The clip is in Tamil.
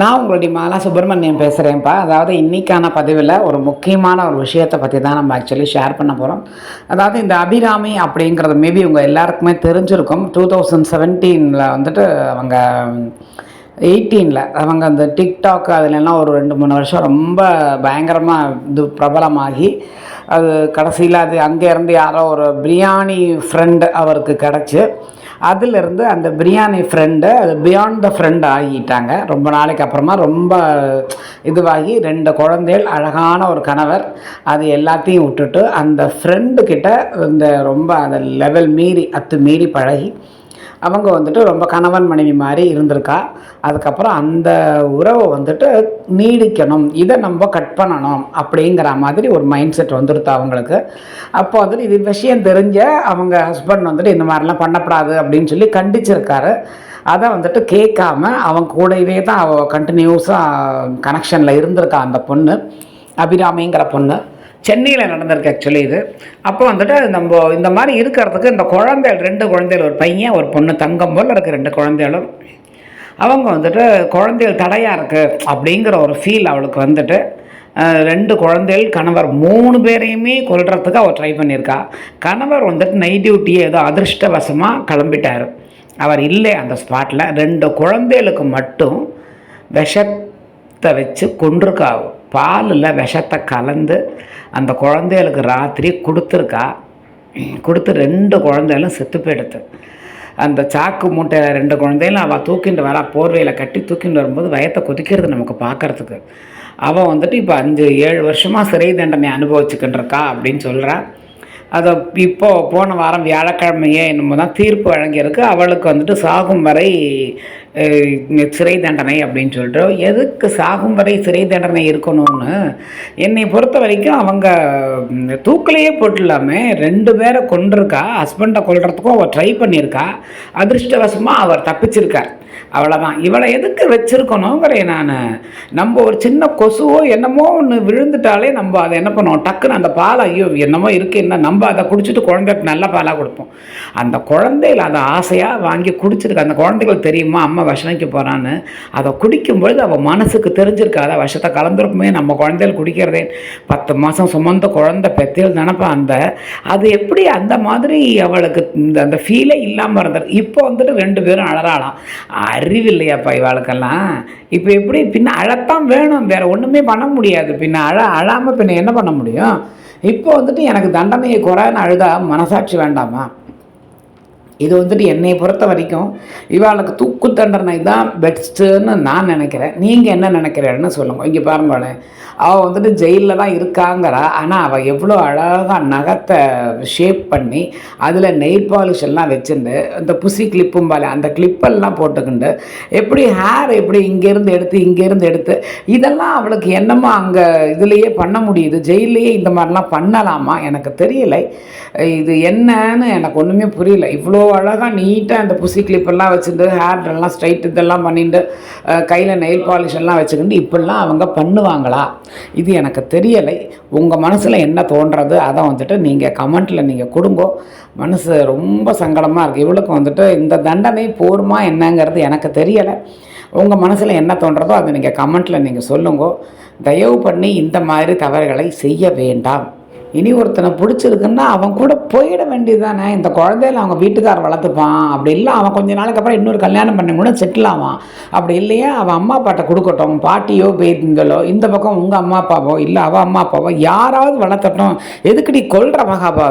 நான் உங்களுடைய மாலா சுப்பிரமணியம் பேசுகிறேன்ப்பா அதாவது இன்றைக்கான பதிவில் ஒரு முக்கியமான ஒரு விஷயத்தை பற்றி தான் நம்ம ஆக்சுவலி ஷேர் பண்ண போகிறோம் அதாவது இந்த அபிராமி அப்படிங்கிறது மேபி உங்கள் எல்லாருக்குமே தெரிஞ்சிருக்கும். டூ தௌசண்ட் செவன்டீனில் வந்துட்டு அவங்க எயிட்டீனில் அவங்க அந்த டிக்டாக் அதுலலாம் ஒரு ரெண்டு மூணு வருஷம் ரொம்ப பயங்கரமாக இது பிரபலமாகி அது கடைசியில் அது அங்கேருந்து யாரோ ஒரு பிரியாணி ஃப்ரெண்டு அவருக்கு கிடச்சி. அதுலேருந்து அந்த பிரியாணி ஃப்ரெண்டு அது பியாண்ட் த ஃப்ரெண்ட் ஆகிட்டாங்க. ரொம்ப நாளைக்கு அப்புறமா ரொம்ப இதுவாகி ரெண்டு குழந்தைகள் அழகான ஒரு கணவர் அது எல்லாத்தையும் விட்டுட்டு அந்த ஃப்ரெண்டுக்கிட்ட இந்த ரொம்ப அந்த லெவல் மீறி அத்து மீறி பழகி அவங்க வந்துட்டு ரொம்ப கணவன் மனைவி மாதிரி இருந்திருக்கா. அதுக்கப்புறம் அந்த உறவை வந்துட்டு நீடிக்கணும். இதை நம்ம கட் பண்ணணும் அப்படிங்கிற மாதிரி ஒரு மைண்ட் செட் வந்துடுது அவங்களுக்கு. அப்போ வந்துட்டு இது விஷயம் தெரிஞ்ச அவங்க ஹஸ்பண்ட் வந்துட்டு இந்த மாதிரிலாம் பண்ணக்கூடாது அப்படின்னு சொல்லி கண்டிச்சிருக்காரு. அதை வந்துட்டு கேட்காம அவங்க கூடவே தான் அவள் கண்டினியூஸாக கனெக்ஷனில் இருந்திருக்கா அந்த பொண்ணு. அபிராமிங்கிற பொண்ணு. சென்னையில் நடந்திருக்கு ஆக்சுவலி இது. அப்போ வந்துட்டு நம்ம இந்த மாதிரி இருக்கிறதுக்கு இந்த குழந்தைகள் ரெண்டு குழந்தைகள் ஒரு பையன் ஒரு பொண்ணு தங்கம் போல் இருக்குது ரெண்டு குழந்தைகளும். அவங்க வந்துட்டு குழந்தைகள் தடையாக இருக்குது அப்படிங்கிற ஒரு ஃபீல் அவளுக்கு வந்துட்டு ரெண்டு குழந்தைகள் கணவர் மூணு பேரையுமே கொல்றதுக்கு அவள் ட்ரை பண்ணியிருக்கா. கணவர் வந்துட்டு நைட் டியூட்டியை ஏதோ அதிர்ஷ்டவசமாக கிளம்பிட்டார். அவர் இல்லை அந்த ஸ்பாட்டில் ரெண்டு குழந்தைகளுக்கு மட்டும் விஷத்தை வச்சு கொண்டிருக்கா பாலில் விஷத்தை கலந்து அந்த குழந்தைகளுக்கு ராத்திரி கொடுத்துருக்கா. கொடுத்து ரெண்டு குழந்தைகளும் செத்து போயிடுது அந்த சாக்கு மூட்டை ரெண்டு குழந்தைகளும் அவள் தூக்கிட்டு வரா போர்வையில் கட்டி தூக்கிட்டு வரும்போது வயத்தை கொதிக்கிறது நமக்கு பார்க்கறதுக்கு. அவள் வந்துட்டு இப்போ அஞ்சு ஏழு வருஷமாக சிறை தண்டனை அனுபவிச்சுக்கிட்டுருக்கா அப்படின்னு சொல்கிறா அதை இப்போ போன வாரம் வியாழக்கிழமையே என்னமோ தான் தீர்ப்பு வழங்கியிருக்கு. அவளுக்கு வந்துட்டு சாகும் வரை சிறை தண்டனை அப்படின்னு சொல்லிட்டு எதுக்கு சாகும் வரை சிறை தண்டனை இருக்கணும்னு? என்னை பொறுத்த வரைக்கும் அவங்க ம், தூக்கிலேயே போட்டுலாமே ரெண்டு பேரை கொண்டிருக்கா ஹஸ்பண்டை கொள்றதுக்கும் அவள் ட்ரை பண்ணியிருக்கா. அதிர்ஷ்டவசமாக அவர் தப்பிச்சிருக்கார். அவ்வளோதான் இவளை எதுக்கு வச்சிருக்கணுங்கிறேன் நான். நம்ம ஒரு சின்ன கொசுவோ என்னமோ ஒன்று விழுந்துட்டாலே நம்ம அதை என்ன பண்ணுவோம்? டக்குன்னு அந்த பால் ஐயோ என்னமோ இருக்கு என்ன? நம்ம அதை குடிச்சிட்டு குழந்தைக்கு நல்ல பாலாக கொடுப்போம். அந்த குழந்தைகள் அதை ஆசையாக வாங்கி குடிச்சிருக்கு. அந்த குழந்தைகள் தெரியுமா? அம்மா விஷனைக்கு போகிறான்னு அதை குடிக்கும்பொழுது அவள் மனசுக்கு தெரிஞ்சிருக்காத விஷத்தை கலந்துருக்குமே நம்ம குழந்தைகள் குடிக்கிறதே. பத்து மாதம் சுமந்த குழந்தை பெத்தியல் நினப்பா அந்த அது எப்படி அந்த மாதிரி அவளுக்கு இந்த அந்த ஃபீலே இல்லாமல் இருந்தார் இப்போ வந்துட்டு ரெண்டு பேரும் அழறாளாம். அறிவில்லையாப்பா இவாளுக்கெல்லாம். இப்போ எப்படி பின்ன அழத்தான் வேணும் வேற ஒன்றுமே பண்ண முடியாது. பின்ன அழ அழாமல் பின்ன என்ன பண்ண முடியும்? இப்போ வந்துட்டு எனக்கு தண்டனையை குறைன்னு அழுதா மனசாட்சி வேண்டாமா? இது வந்துட்டு என்னை பொறுத்த வரைக்கும் இவாளுக்கு தூக்கு தண்டனை தான் பெஸ்ட்டுன்னு நான் நினைக்கிறேன். நீங்கள் என்ன நினைக்கிறேன்னு சொல்லுங்கள் இங்கே பாருங்களேன் அவள் வந்துட்டு ஜெயிலில் தான் இருக்காங்கிறா ஆனால் அவள் எவ்வளோ அழகாக நகத்தை ஷேப் பண்ணி அதில் நெய் பாலிஷ் எல்லாம் வச்சுட்டு இந்த புசி கிளிப்பும் பால அந்த கிளிப்பெல்லாம் போட்டுக்கிண்டு எப்படி ஹேர் எப்படி இங்கேருந்து எடுத்து இங்கேருந்து எடுத்து இதெல்லாம் அவளுக்கு என்னமோ அங்கே இதுலேயே பண்ண முடியுது. ஜெயிலையே இந்த மாதிரிலாம் பண்ணலாமா? எனக்கு தெரியலை. இது என்னன்னு எனக்கு ஒன்றுமே புரியல. இவ்வளோ அழகாக நீட்டாக அந்த புசி கிளிப்பெல்லாம் வச்சுட்டு ஹேர் எல்லாம் ஸ்ட்ரைட் இதெல்லாம் பண்ணிட்டு கையில் நெயில் பாலிஷ் எல்லாம் வச்சுக்கிட்டு இப்படிலாம் அவங்க பண்ணுவாங்களா? இது எனக்கு தெரியலை. உங்கள் மனசில் என்ன தோன்றது? அதை வந்துட்டு நீங்கள் கமெண்ட்டில் நீங்கள் கொடுங்கோ. மனசு ரொம்ப சங்கடமாக இருக்குது இவளுக்கு வந்துட்டு இந்த தண்டனை போருமா என்னங்கிறது எனக்கு தெரியலை. உங்கள் மனசில் என்ன தோன்றதோ அதை நீங்கள் கமெண்ட்டில் நீங்கள் சொல்லுங்க. தயவு பண்ணி இந்த மாதிரி தவறுகளை செய்ய வேண்டாம். இனி ஒருத்தனை பிடிச்சிருக்குன்னா அவன் கூட போயிட வேண்டியதுதானே? இந்த குழந்தையில அவங்க வீட்டுக்கார் வளர்த்துப்பான். அப்படி இல்லை அவன் கொஞ்ச நாளைக்கு அப்புறம் இன்னொரு கல்யாணம் பண்ணி கூட செட்டில் ஆவான். அப்படி இல்லையா? அவன் அம்மா அப்பாட்ட கொடுக்கட்டும். பாட்டியோ பேத்திங்களோ இந்த பக்கம் உங்கள் அம்மா அப்பாவோ இல்லை அவள் அம்மா அப்பாவோ யாராவது வளர்த்தட்டும். எதுக்குடி கொள்கிற மகாபாவி?